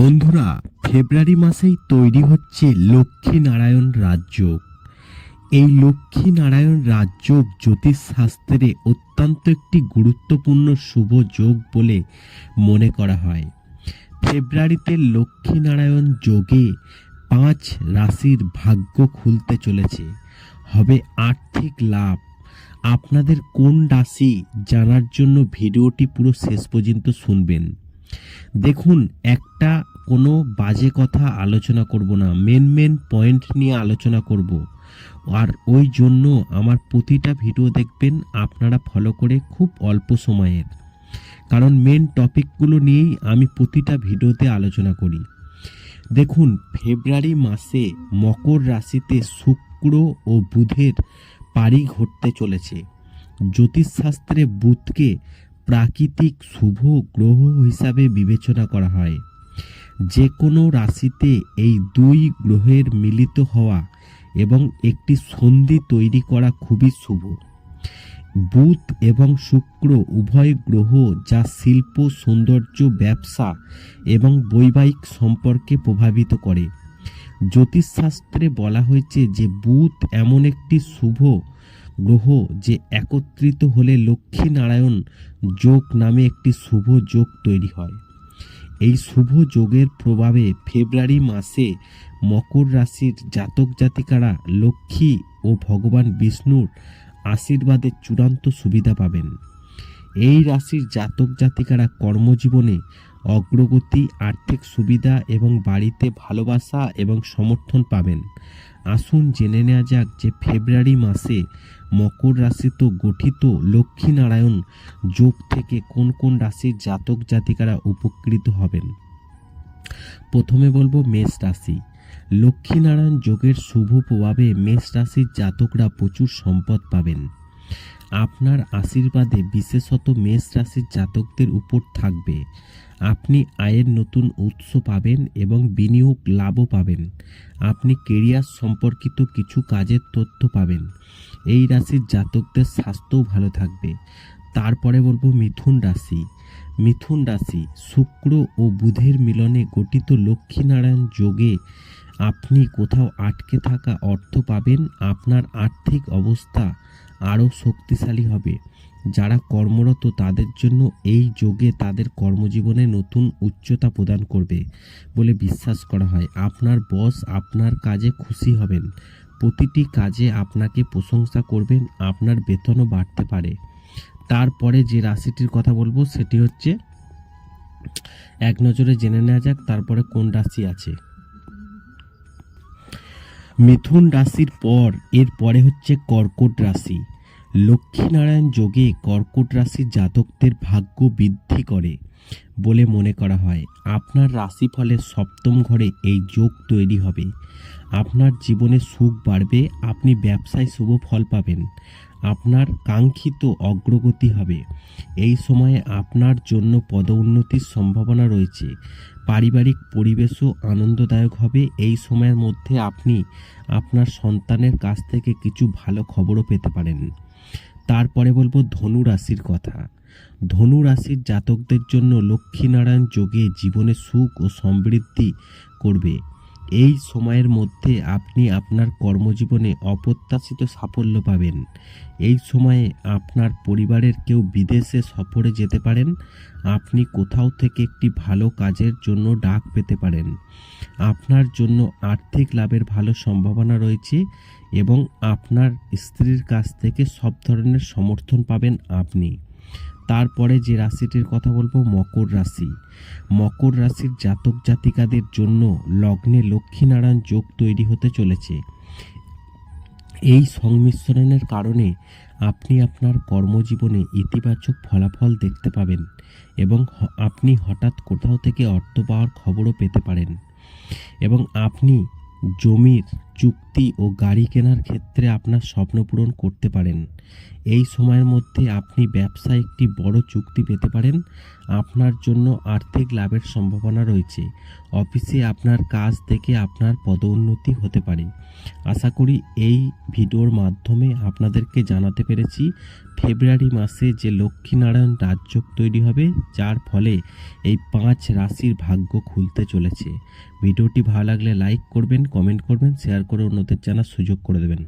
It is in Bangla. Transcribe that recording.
বন্ধুরা, ফেব্রুয়ারি মাসেই তৈরি হচ্ছে লক্ষ্মী নারায়ণ রাজযোগ। এই লক্ষ্মী নারায়ণ রাজযোগ জ্যোতিষশাস্ত্রে অত্যন্ত একটি গুরুত্বপূর্ণ শুভ যোগ বলে মনে করা হয়। ফেব্রুয়ারিতে লক্ষ্মী নারায়ণ যোগে পাঁচ রাশির ভাগ্য খুলতে চলেছে। হবে আর্থিক লাভ। আপনাদের কোন রাশি জানার জন্য ভিডিওটি পুরো শেষ পর্যন্ত শুনবেন। দেখুন, একটা কোনো বাজে কথা আলোচনা করব না মেন মেন পয়েন্ট নিয়ে আলোচনা করব। আর ওই জন্য আমার প্রতিটা ভিডিও দেখবেন আপনারা ফলো করে খুব অল্প সময়ের। কারণ মেন টপিকগুলো নিয়েই আমি প্রতিটা ভিডিওতে আলোচনা করি। দেখুন, ফেব্রুয়ারি মাসে মকর রাশিতে শুক্র ও বুধের পাড়ি ঘটতে চলেছে। জ্যোতিষশাস্ত্রে বুধকে প্রাকৃতিক শুভ গ্রহ হিসাবে বিবেচনা করা হয়। যে কোনো রাশিতে এই দুই গ্রহের মিলিত হওয়া এবং একটি সন্ধি তৈরি করা খুবই শুভ। বুধ এবং শুক্র উভয় গ্রহ যা শিল্প, সৌন্দর্য, ব্যবসা এবং বৈবাহিক সম্পর্কে প্রভাবিত করে। জ্যোতিষশাস্ত্রে বলা হয়েছে যে বুধ এমন একটি শুভ গ্রহ যে একত্রিত হলে লক্ষ্মী নারায়ণ যোগ নামে একটি শুভ যোগ তৈরি হয়। এই শুভ যোগের প্রভাবে ফেব্রুয়ারি মাসে মকর রাশির জাতক জাতিকারা লক্ষ্মী ও ভগবান বিষ্ণুর আশীর্বাদের চূড়ান্ত সুবিধা পাবেন। এই রাশির জাতক জাতিকারা কর্মজীবনে অগ্রগতি, আর্থিক সুবিধা এবং বাড়িতে ভালোবাসা এবং সমর্থন পাবেন। আসুন জেনে নেওয়া যাক যে ফেব্রুয়ারি মাসে মকর রাশিতে গঠিত, লক্ষ্মীনারায়ণ। যোগ থেকে কোন কোন রাশির জাতক জাতিকারা উপকৃত হবেন? প্রথমে বলব মেষ রাশি। লক্ষ্মীনারায়ণ যোগের শুভ প্রভাবে মেষ রাশির জাতকরা প্রচুর সম্পদ পাবেন। আপনার আশীর্বাদে বিশেষত মেষ রাশির জাতকদের উপর থাকবে। আপনি আয়ের নতুন উৎস পাবেন এবং বিনিয়োগ লাভও পাবেন। আপনি কেরিয়ার সম্পর্কিত কিছু কাজের তথ্য পাবেন। এই রাশির জাতকদের স্বাস্থ্যও ভালো থাকবে। তারপরে বলব মিথুন রাশি। মিথুন রাশি, শুক্র ও বুধের মিলনে গঠিত লক্ষ্মীনারায়ণ যোগে আপনি কোথাও আটকে থাকা অর্থ পাবেন, আপনার আর্থিক অবস্থা আরও শক্তিশালী হবে। যারা কর্মরত তাদের জন্য এই যোগে তাদের কর্মজীবনে নতুন উচ্চতা প্রদান করবে বলে বিশ্বাস করা হয়। আপনার বস আপনার কাজে খুশি হবেন। প্রতিটি কাজে আপনাকে প্রশংসা করবেন, আপনার বেতনও বাড়তে পারে। তারপরে যে রাশিটির কথা বলব, সেটি হচ্ছে, এক নজরে জেনে নেওয়া যাক, তারপরে কোন রাশি আছে। মিথুন রাশির পর, এর পরে হচ্ছে কর্কট রাশি। লক্ষ্মীনারায়ণ যোগে কর্কট রাশির জাতকদের ভাগ্য বৃদ্ধি করে। বলে মনে করা হয়, আপনার রাশিফলের সপ্তম ঘরে এই যোগ তৈরি হবে। আপনার জীবনে সুখ বাড়বে, আপনি ব্যবসায় শুভ ফল পাবেন। আপনার কাঙ্ক্ষিত অগ্রগতি হবে। এই সময়ে আপনার জন্য পদোন্নতির সম্ভাবনা রয়েছে। পারিবারিক পরিবেশও আনন্দদায়ক হবে। এই সময়ের মধ্যে আপনি আপনার সন্তানের কাছ থেকে কিছু ভালো খবরও পেতে পারেন। তারপরে বলব ধনু রাশির কথা। ধনু রাশির জাতকদের জন্য লক্ষ্মীনারায়ণ যোগে জীবনে সুখ ও সমৃদ্ধি করবে। এই সময়ের মধ্যে আপনি আপনার কর্মজীবনে অপ্রত্যাশিত সাফল্য পাবেন। এই সময়ে আপনার পরিবারের কেউ বিদেশে সফরে যেতে পারেন। আপনি কোথাও থেকে একটি ভালো কাজের জন্য ডাক পেতে পারেন। আপনার জন্য আর্থিক লাভের ভালো সম্ভাবনা রয়েছে এবং আপনার স্ত্রীর কাছ থেকে সব ধরনের সমর্থন পাবেন আপনি। তারপরে যে রাশিটির কথা বলব, মকর রাশি। মকর রাশির জাতক জাতিকাদের জন্য লগ্নে লক্ষ্মীনারায়ণ যোগ তৈরি হতে চলেছে। এই সংমিশ্রণের কারণে আপনি আপনার কর্মজীবনে ইতিবাচক ফলাফল দেখতে পাবেন এবং আপনি হঠাৎ কোথাও থেকে অর্থ পাওয়ার খবরও পেতে পারেন। এবং আপনি জমির চুক্তি ও গাড়ি কেনার ক্ষেত্রে আপনার স্বপ্ন পূরণ করতে পারেন। এই সময়ের মধ্যে আপনি ব্যবসায় একটি বড় চুক্তি পেতে পারেন। আপনার জন্য আর্থিক লাভের সম্ভাবনা রয়েছে। অফিসে আপনার কাজ থেকে আপনার পদোন্নতি হতে পারে। আশা করি এই ভিডিওর মাধ্যমে আপনাদেরকে জানাতে পেরেছি। ফেব্রুয়ারি মাসে যে লক্ষ্মীনারায়ণ রাজযোগ তৈরি হবে, যার ফলে এই পাঁচ রাশির ভাগ্য খুলতে চলেছে। ভিডিওটি ভালো লাগলে লাইক করবেন, কমেন্ট করবেন, শেয়ার করে অন্যদের জানার সুযোগ করে দেবেন।